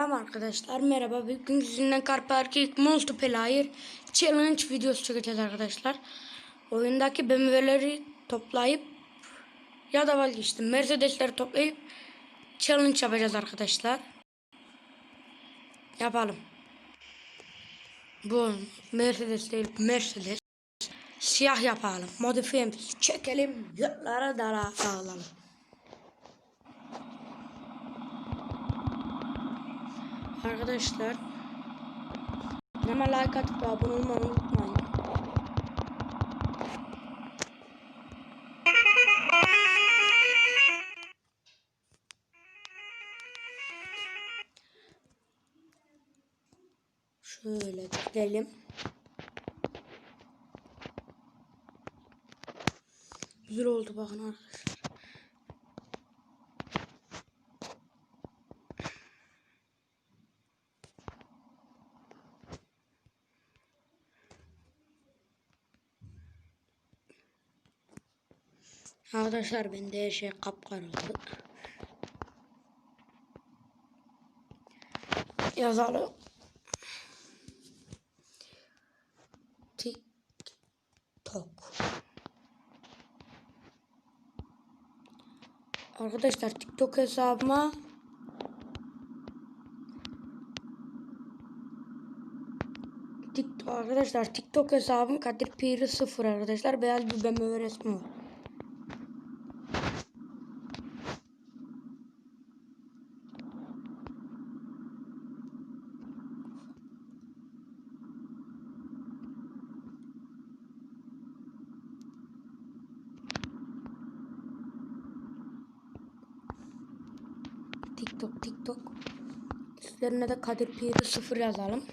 Selam arkadaşlar merhaba bugün sizinle Car Parking Multiplayer Challenge videosu çekeceğiz arkadaşlar. Oyundaki BMW'leri toplayıp ya da vazgeçtim Mercedes'leri toplayıp challenge yapacağız arkadaşlar. Yapalım. Bu Mercedes değil Mercedes. Siyah yapalım. Modifiye çekelim. Yollara dara dağılalım. Arkadaşlar ama like atıp abone olmayı unutmayın. Şöyle gidelim. Güzel oldu bakın arkadaşlar. Arkadaşlar bende her şey kapkara oldu. Yazalım. TikTok. Arkadaşlar TikTok hesabıma TikTok arkadaşlar TikTok hesabım Kadir Piri 0 arkadaşlar beyaz bir BMW resmi var. TikTok TikTok. Üstlerine de Kadir Piri 0 yazalım.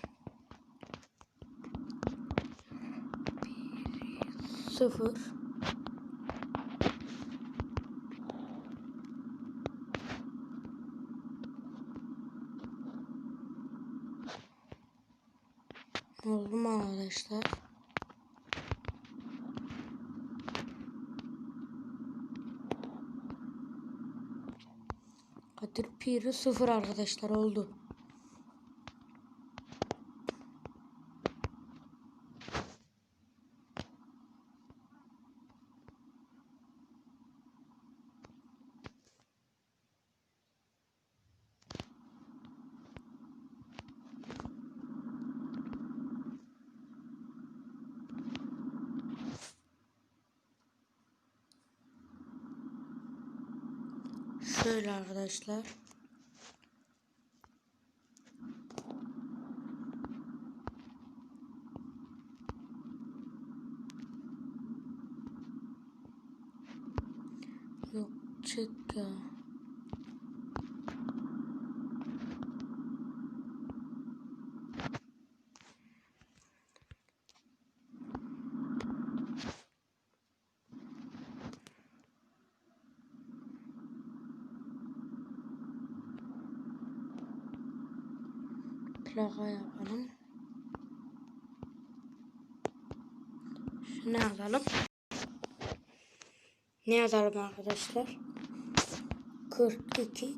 Piri 0 Oldu mu arkadaşlar? Kadir Piri 0 arkadaşlar oldu. Şöyle arkadaşlar. Yok çık ya. Plaka yapalım. Şunu yazalım. Ne yazalım arkadaşlar? 42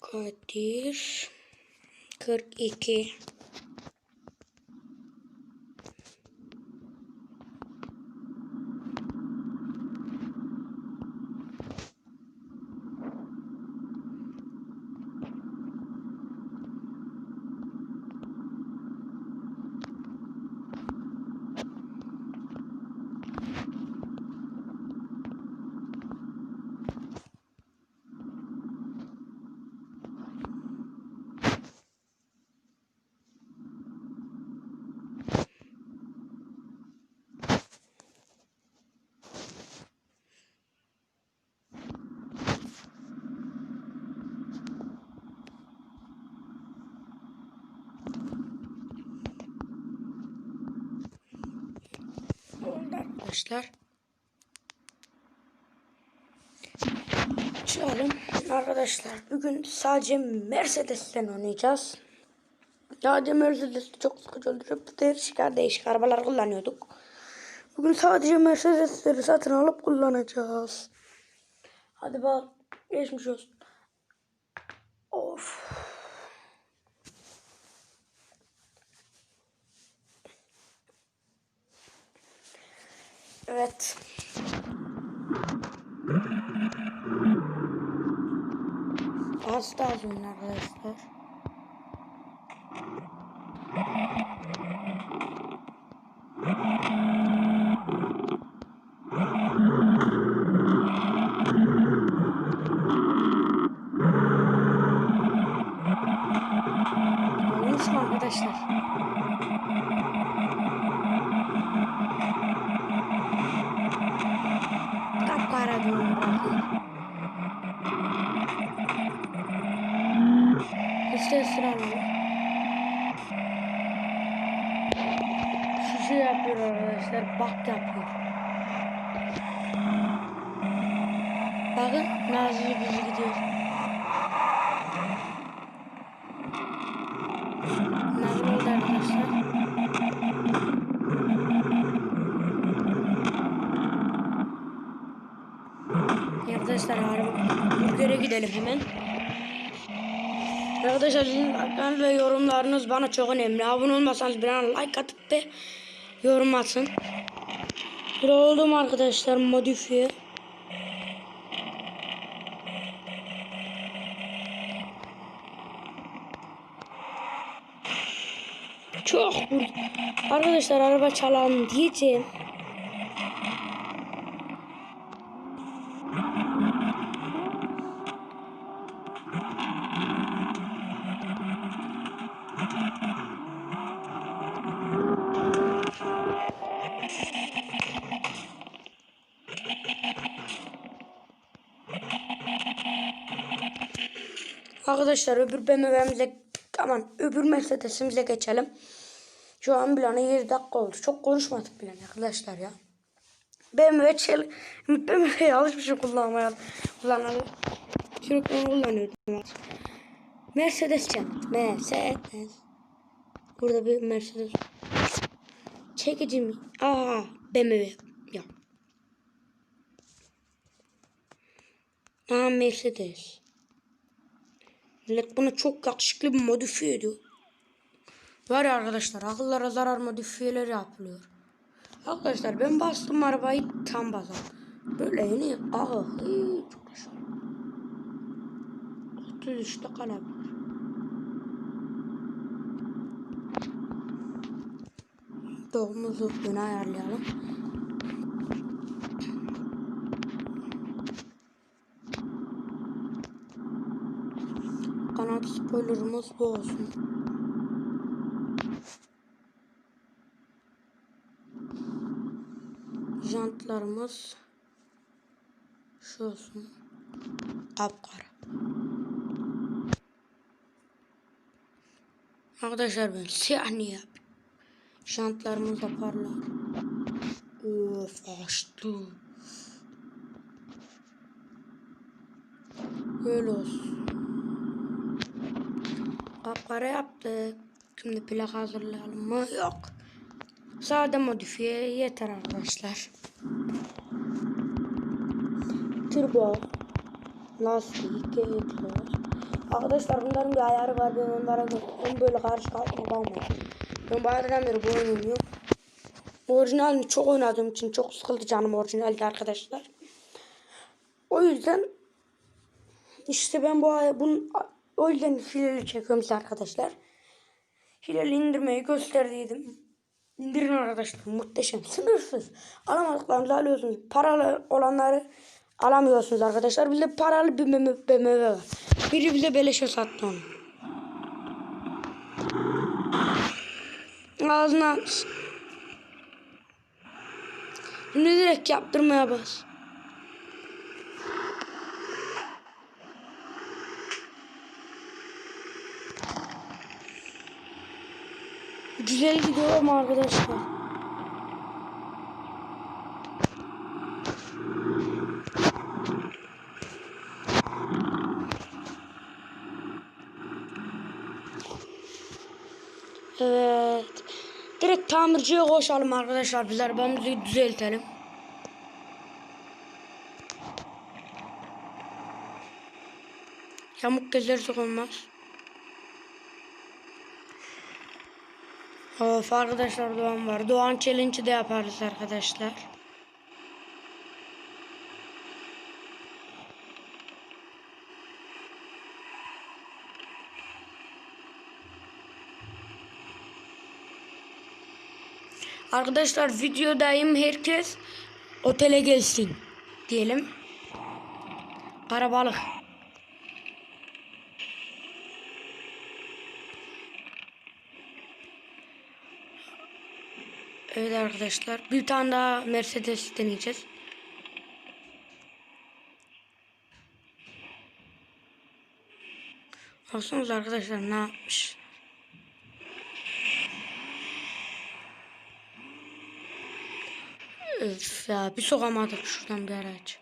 Kadir 42 oldu arkadaşlar. Açalım. Arkadaşlar bugün sadece Mercedes'ten oynayacağız. Sadece Mercedes çok sıkıcı öldürüp değişik değişik arabalar kullanıyorduk. Bugün sadece Mercedes'leri satın alıp kullanacağız. Hadi bak geçmiş olsun. Of. Evet. Az da az oyun arkadaşlar. Olmuş mu arkadaşlar? Kapkara diyorum bırakayım. İşte sıralı. Şu şey yapıyor Bak yapıyor. Bakın Nazlı bizi gidiyor. Nazlı oldu arkadaşlar. Arkadaşlar araba burgere gidelim hemen. Arkadaşlar sizin yorumlarınız bana çok önemli. Abone olmasanız bir an like atıp ve yorum atın. Burada oldum arkadaşlar modifiye. Çok vurdu. Arkadaşlar araba çalalım diyeceğim. Arkadaşlar öbür BMW'mize aman öbür Mercedes'imize geçelim. Şu an bilana 7 dakika oldu. Çok konuşmadık bile arkadaşlar ya. BMW çel BMW'ye alışmışım kullanmaya. Kullanalı. Sürekli onu kullanıyordum. Mercedes çant. Mercedes. Burada bir Mercedes. Çekici mi? Aa BMW. Ya. Aa Mercedes. Millet buna çok yakışıklı bir modifiye ediyor. Var ya arkadaşlar akıllara zarar modifiyeleri yapılıyor. Arkadaşlar ben bastım arabayı tam bazam. Böyle yeni aha çok aşağı. 33'te kalabilir. Doğumuzu yine ayarlayalım. Kanat spoilerımız bu olsun. Jantlarımız şu olsun. Kapkara. Arkadaşlar ben siyah niye? Jantlarımız da. Of açtı. Böyle olsun. Kapkara yaptık. Şimdi plak hazırlayalım mı? Yok. Sade modifiye yeter arkadaşlar. Turbo. Lastik. Egzoz. Arkadaşlar bunların bir ayarı var. Ben onlara ben böyle karşı bakmayın. Ben bayağıdan beri bu oynuyorum. Orijinalini çok oynadığım için çok sıkıldı canım orijinalde arkadaşlar. O yüzden işte ben bu ay bunun o yüzden hileli çekiyorum size arkadaşlar. Hileli indirmeyi gösterdiydim. İndirin arkadaşlar. Muhteşem. Sınırsız. Alamadıklarınızı alıyorsunuz. Paralı olanları alamıyorsunuz arkadaşlar. Bir de paralı bir BMW var. Biri bize beleşe sattı onu. Ağzına Şimdi direkt yaptırmaya bas. Güzel gidiyor ama arkadaşlar. Evet. Direkt tamirciye koşalım arkadaşlar. Biz arabamızı düzeltelim. Yamuk gezersek olmaz. Ee, of arkadaşlar Doğan var. Doğan challenge'i de yaparız arkadaşlar. Arkadaşlar videodayım herkes otele gelsin diyelim. Karabalık. Evet arkadaşlar bir tane daha Mercedes deneyeceğiz. Baksanıza arkadaşlar ne yapmış. Öf ya bir sokamadık şuradan bir araç.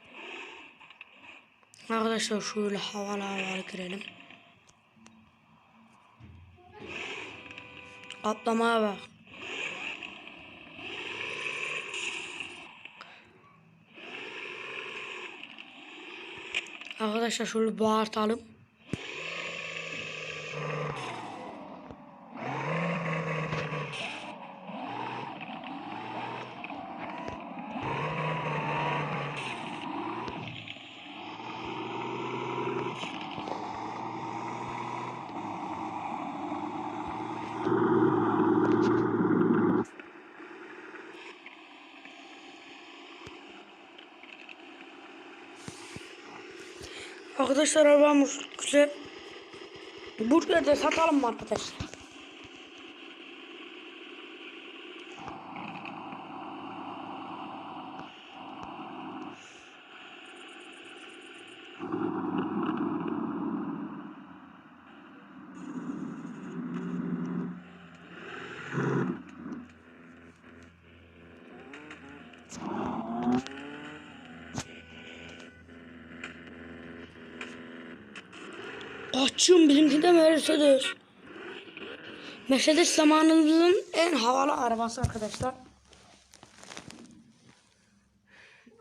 Arkadaşlar şöyle havalı havalı girelim. Atlamaya bak. Arkadaşlar şöyle bağırtalım. Arkadaşlar arabamız güzel. Burger de satalım mı arkadaşlar? Açım bizimki de Mercedes. Mercedes zamanımızın en havalı arabası arkadaşlar.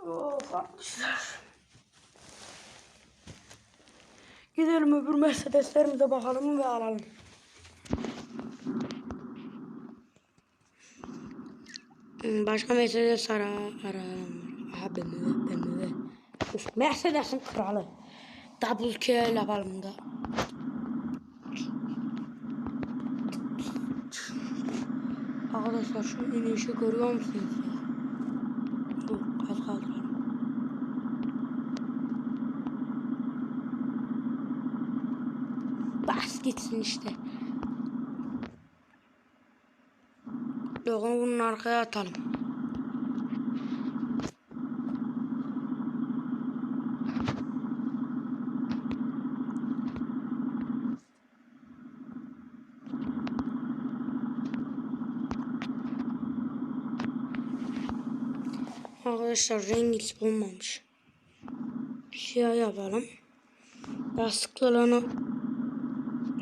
Of arkadaşlar. Gidelim öbür Mercedeslerimize bakalım ve alalım. Hmm, Başka Mercedes ara arayalım. Aha BMW, BMW. Uf, Mercedes'in kralı. Double K yapalım da. Arkadaşlar şu inişi görüyor musunuz? Dur az kaldıralım. Bas gitsin işte. Yok onu bunun arkaya atalım. Arkadaşlar rengi hiç bulmamış. Siyah yapalım. Basıklılığını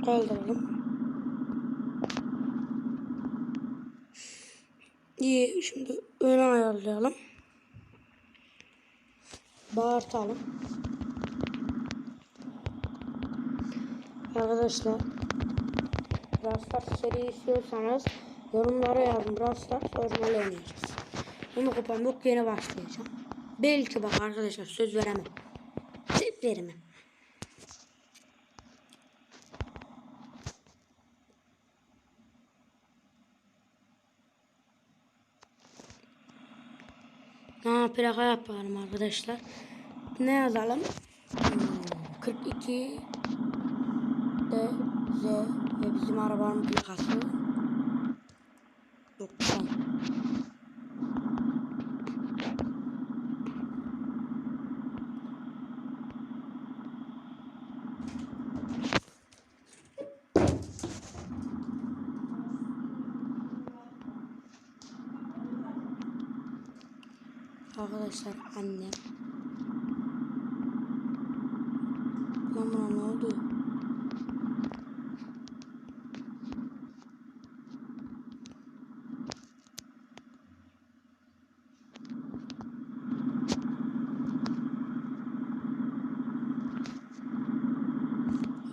kaldıralım. İyi şimdi öne ayarlayalım. Bağırtalım. Arkadaşlar Rastlar seri istiyorsanız yorumlara yazın. Rastlar orijinal oynayacağız. Bunu kupam yok yeni başlayacağım. Belki bak arkadaşlar söz veremem. Söz veremem. Ha plaka yapalım arkadaşlar. Ne yazalım? Hmm, 42 D Z ve bizim arabanın plakası 90. Arkadaşlar annem. Lan bana ne oldu?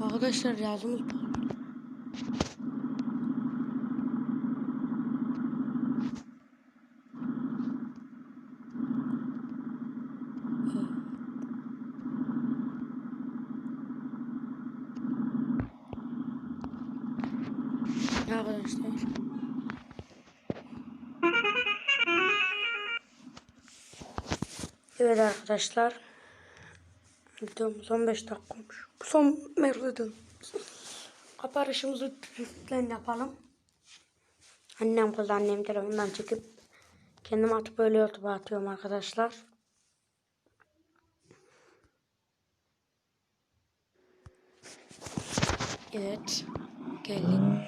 Arkadaşlar yazımız bu. Arkadaşlar. Evet arkadaşlar. Videomuz 15 dakika olmuş. Bu son merdiven. Kaparışımızı tüplen yapalım. Annem kız annem telefonundan çekip kendim atıp böyle YouTube'a atıyorum arkadaşlar. Evet. Geldik.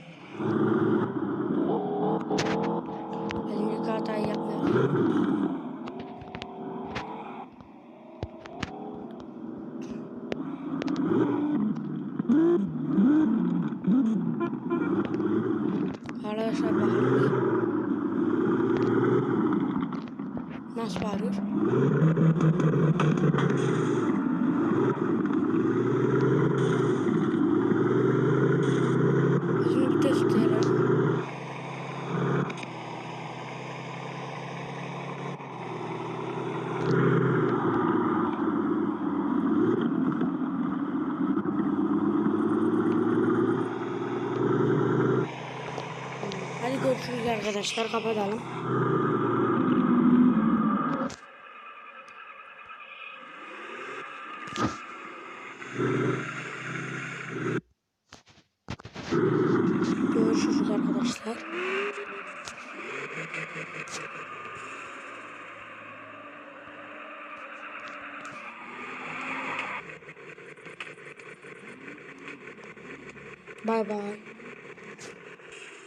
Elimdeki hatayı yapmıyorum. Arkadaşlar bir. Nasıl bağırıyor? Şimdi bir test edelim. Hadi görüşürüz arkadaşlar. Kapatalım.